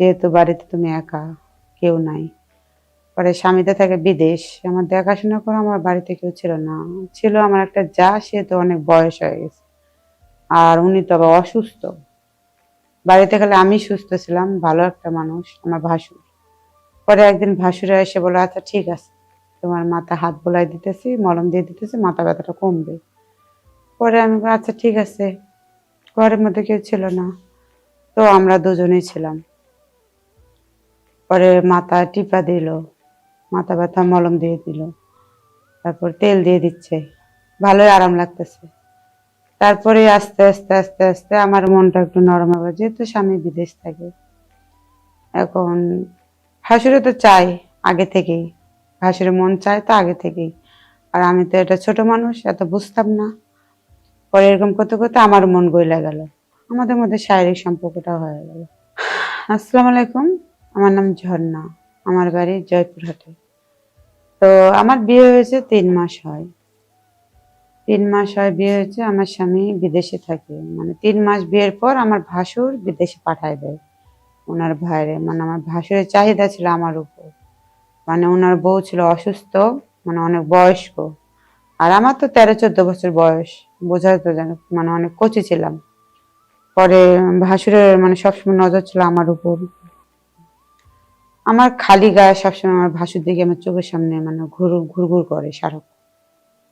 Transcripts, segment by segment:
যেহেতু বাড়িতে তুমি একা, কেউ নাই। পরে স্বামীতে থাকে বিদেশ। আমার দেখাশোনা করে আমার বাড়িতে কেউ ছিল না। ছিল আমার একটা যা, সে তো অনেক বয়স হয়ে গেছে। আর উনি তো আবার অসুস্থ। বাড়িতে গেলে আমি সুস্থ ছিলাম, ভালো একটা মানুষ, আমার ভাসুর। পরে একদিন ভাসুরে এসে বলে আচ্ছা ঠিক আছে। তোমার মাথা হাত বোলাই দিতেছি, মলম দিয়ে দিতেছি, মাথা ব্যথাটা কমবে। পরে আমি আচ্ছা ঠিক আছে। ঘরের মধ্যে কেউ ছিল না। তো আমরা দুজনেই ছিলাম। পরে মাথা টিপা দিল, মাথা ব্যথা মলম দিয়ে দিল, তারপর তেল দিয়ে দিচ্ছে। ভালোই আরাম লাগতেছে। তারপরে আস্তে আস্তে আস্তে আস্তে আমার মনটা একটু নরম হবে যেহেতু স্বামী বিদেশ থাকে। এখন ভাসুরে তো চাই আগে থেকেই। ভাসুরের মন চায় তো আগে থেকেই। আর আমি তো এটা ছোট মানুষ, এত বুঝতাম না। পরে এরকম করতে করতে আমার মন গইলা গেল। আমাদের মধ্যে শারীরিক সম্পর্কটা হয়ে গেল। আসসালামু আলাইকুম। আমার নাম ঝর্ণা, আমার বাড়ি জয়পুরহাটে। তো আমার বিয়ে হয়েছে তিন মাস হয়। তিন মাস হয় বিয়ে হয়েছে, আমার স্বামী বিদেশে থাকে। মানে তিন মাস বিয়ের পর আমার ভাসুর বিদেশে পাঠায় দেয় ওনার ভাইরে। মানে আমার ভাসুরের চাহিদা ছিল আমার উপর। মানে ওনার বউ ছিল অসুস্থ মানে অনেক বয়স্ক। আর আমার তো তেরো, চোদ্দ বছর বয়স। বোঝা তো যেন মানে অনেক কচি ছিলাম। পরে ভাসুরের মানে সবসময় নজর ছিল আমার উপর। আমার খালি গায়ে সবসময় আমার ভাসুর দিকে আমার চোখের সামনে মানে ঘুর ঘুরঘুর করে সারক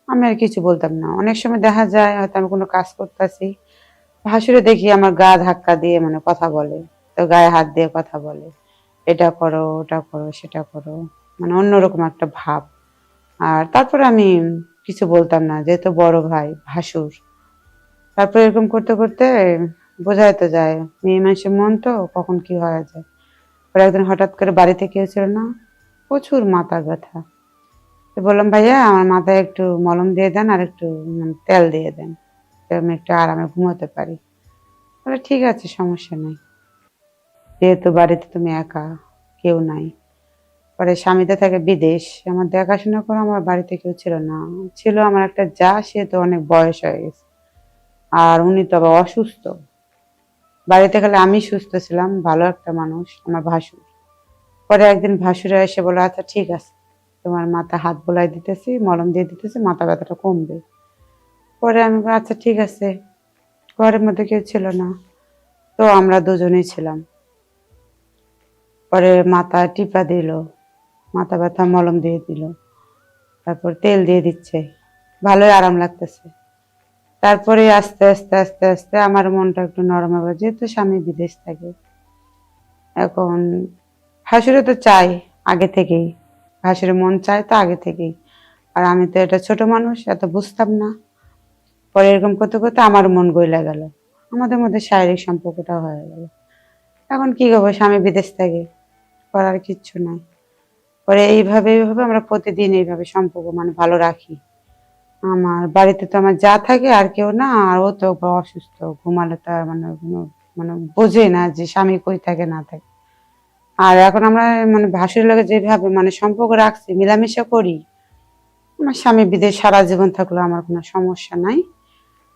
আমি আর কিছু বলতাম না। অনেক সময় দেখা যায় হয়তো আমি কোনো কাজ করতেছি, ভাসুরে দেখি আমার গা ধাক্কা দিয়ে মানে কথা বলে, তো গায়ে হাত দিয়ে কথা বলে, এটা করো, ওটা করো, সেটা করো মানে অন্যরকম একটা ভাব। আর তারপরে আমি কিছু বলতাম না, যেহেতু বড় ভাই, ভাসুর। তারপর এরকম করতে করতে বোঝাই তো যায়, মেয়ে মানুষের মন তো কখন কি হয়ে যায়। পরে একদিন হঠাৎ করে বাড়িতে কেউ ছিল না? প্রচুর মাথা ব্যথা। তো বললাম, ভাইয়া, আমার মাথায় একটু মলম দিয়ে দেন আর একটু মানে তেল দিয়ে দেন। আমি একটু আরামে ঘুমোতে পারি। বলে, ঠিক আছে, সমস্যা নেই। যেহেতু বাড়িতে তুমি একা, কেউ নাই। পরে স্বামীতে থাকে বিদেশ। আমার দেখাশোনা করে আমার বাড়িতে কেউ ছিল না। ছিল আমার একটা যা, সে তো অনেক বয়স হয়ে গেছে। আর উনি তো আবার অসুস্থ। বাড়িতে গেলে আমি সুস্থ ছিলাম, ভালো একটা মানুষ, আমার ভাসুর। পরে একদিন ভাসুরে এসে বলে আচ্ছা ঠিক আছে, তোমার মাথা হাত বোলাই দিতেছি, মলম দিয়ে দিতেছি, মাথা ব্যথাটা কমবে। পরে আমি আচ্ছা ঠিক আছে, ঘরের মধ্যে কেউ ছিল না, তো আমরা দুজনেই ছিলাম। পরে মাথা টিপা দিল, মাথা ব্যথা মলম দিয়ে দিল, তারপর তেল দিয়ে দিচ্ছে, ভালোই আরাম লাগতেছে। তারপরে আস্তে আস্তে আস্তে আস্তে আমার মনটা একটু নরম হবে। যেহেতু স্বামী বিদেশ থাকে, এখন ভাসুরে তো চাই আগে থেকেই। ভাসুরের মন চায় তো আগে থেকেই। আর আমি তো এটা ছোট মানুষ, এত বুঝতাম না। পরে এরকম করতে করতে আমার মন গইলা গেল। আমাদের মধ্যে শারীরিক সম্পর্কটা হয়ে গেল। এখন কি করব, স্বামী বিদেশ থাকে, করার কিচ্ছু নাই। পরে এইভাবে এইভাবে আমরা প্রতিদিন এইভাবে সম্পর্ক মানে ভালো রাখি। আমার বাড়িতে তো আমার যা থাকে, আর কেউ না, আর ও তো অসুস্থ, ঘুমালে তো মানে মানে বোঝে না যে স্বামী কই থাকে, না থাকে। আর এখন আমরা মানে ভাসুর লাগে যেভাবে মানে সম্পর্ক রাখছি, মেলামেশা করি, আমার স্বামী বিদেশ সারা জীবন থাকলেও আমার কোনো সমস্যা নাই।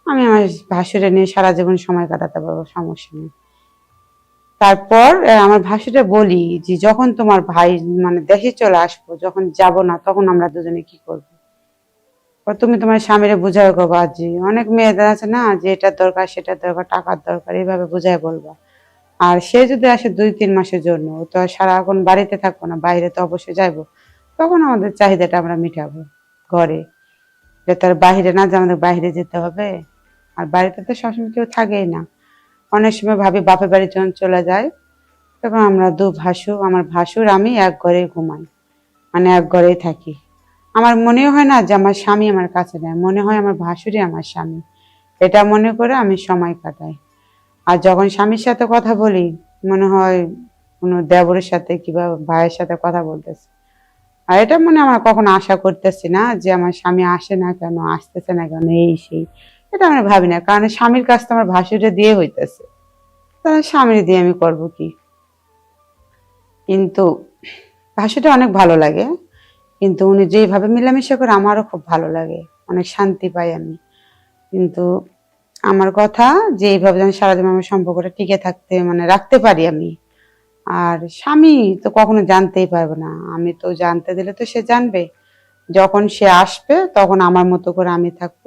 আমি আমার ভাসুরে নিয়ে সারা জীবন সময় কাটাতে পারব, সমস্যা নেই। তারপর আমার ভাসুরে বলি যে, যখন তোমার ভাই মানে দেশে চলে আসব, যখন যাব না, তখন আমরা দুজনে কি করব? তুমি তোমার স্বামীরে বুঝায় গো বাজি। অনেক মেয়েদের আছে না, যে এটা দরকার সেটা দরকার, টাকার দরকার এইভাবে বুঝায় বলবা। আর সে যদি আসে দুই তিন মাসের জন্য তো সারাক্ষণ বাড়িতে থাকব না, বাইরে তো অবশ্যই যাইবো, তখন আমাদের চাহিদাটা আমরা মিটাবো ঘরে। যে তার বাইরে না যে আমাদের বাইরে যেতে হবে, আর বাড়িতে তো সবসময় কেউ থাকেই না। অনেক সময় ভাবি বাপের বাড়ি যখন চলে যায়, তখন আমরা দু ভাসু, আমার ভাসুর, আমি এক ঘরে ঘুমাই। মানে এক ঘরেই থাকি। আমার মনে হয় না যে আমার স্বামী আমার কাছে নেয় মনে হয় আমার ভাসুরই আমার স্বামী। এটা মনে করে আমি সময় কাটাই। আর যখন স্বামীর সাথে কথা বলি, মনে হয় কোনো দেবরের সাথে কিংবা ভাইয়ের সাথে কথা বলতেছি। আর এটা মনে আমার কখনো আশা করতেছি না যে আমার স্বামী আসে না কেন, আসতেছে না কেন, এই সেই। এটা আমি ভাবি না, কারণ স্বামীর কাছ তো আমার ভাসুরে দিয়ে হইতেছে। তাহলে স্বামীর দিয়ে আমি করব কি? কিন্তু ভাষাটা অনেক ভালো লাগে। কিন্তু উনি যেভাবে মিলামিশা করে আমারও খুব ভালো লাগে। অনেক শান্তি পাই আমি। কিন্তু আমার কথা যে এইভাবে যেন সারা জীবন আমার সম্পর্কটা টিকে থাকতে মানে রাখতে পারি আমি। আর স্বামী তো কখনো জানতেই পারবে না। আমি তো জানতে দিলে তো সে জানবে। যখন সে আসবে, তখন আমার মতো করে আমি থাকব,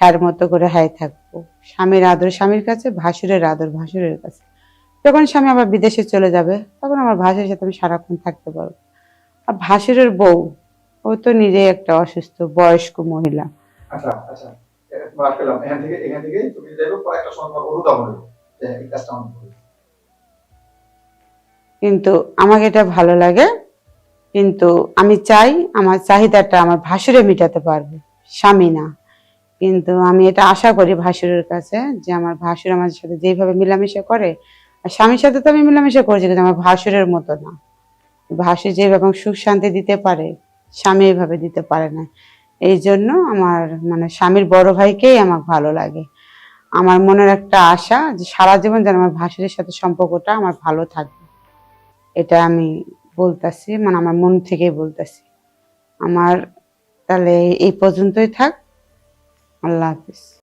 হ্যার মতো করে হ্যাঁ থাকব। স্বামীর আদর স্বামীর কাছে, ভাসুরের আদর ভাসুরের কাছে। যখন স্বামী আবার বিদেশে চলে যাবে, তখন আমার ভাসুরের সাথে আমি সারাক্ষণ থাকতে পারব। আর ভাসুরের বউ ও তো নিজেই একটা অসুস্থ বয়স্ক মহিলা। আচ্ছা আচ্ছা। এ, মার এখান থেকে এখান থেকে তুমি যাইবো পরে একটা সময় তোমার অনুদান হইব এই কাজটা আমি কিন্তু আমাকে এটা ভালো লাগে কিন্তু আমি চাই আমার চাহিদাটা আমার ভাসুরে মেটাতে পারবে স্বামী না। কিন্তু আমি এটা আশা করি ভাসুরের কাছে যে আমার ভাসুর আমার সাথে যেভাবে মিলামিশা করে আর স্বামীর সাথে তো আমি মিলামিশা করেছি কিন্তু আমার ভাসুরের মতো না। যেভাবে আমাকে সুখ শান্তি দিতে পারে, স্বামী এভাবে দিতে পারে না। এই জন্য আমার মানে স্বামীর বড় ভাইকেই আমার ভালো লাগে। আমার মনের একটা আশা যে সারা জীবন যেন আমার ভাসুরের সাথে সম্পর্কটা আমার ভালো থাকবে। এটা আমি বলতাছি মানে আমার মন থেকেই বলতাছি। আমার তাহলে এই পর্যন্তই থাক। আল্লাহ হাফিজ।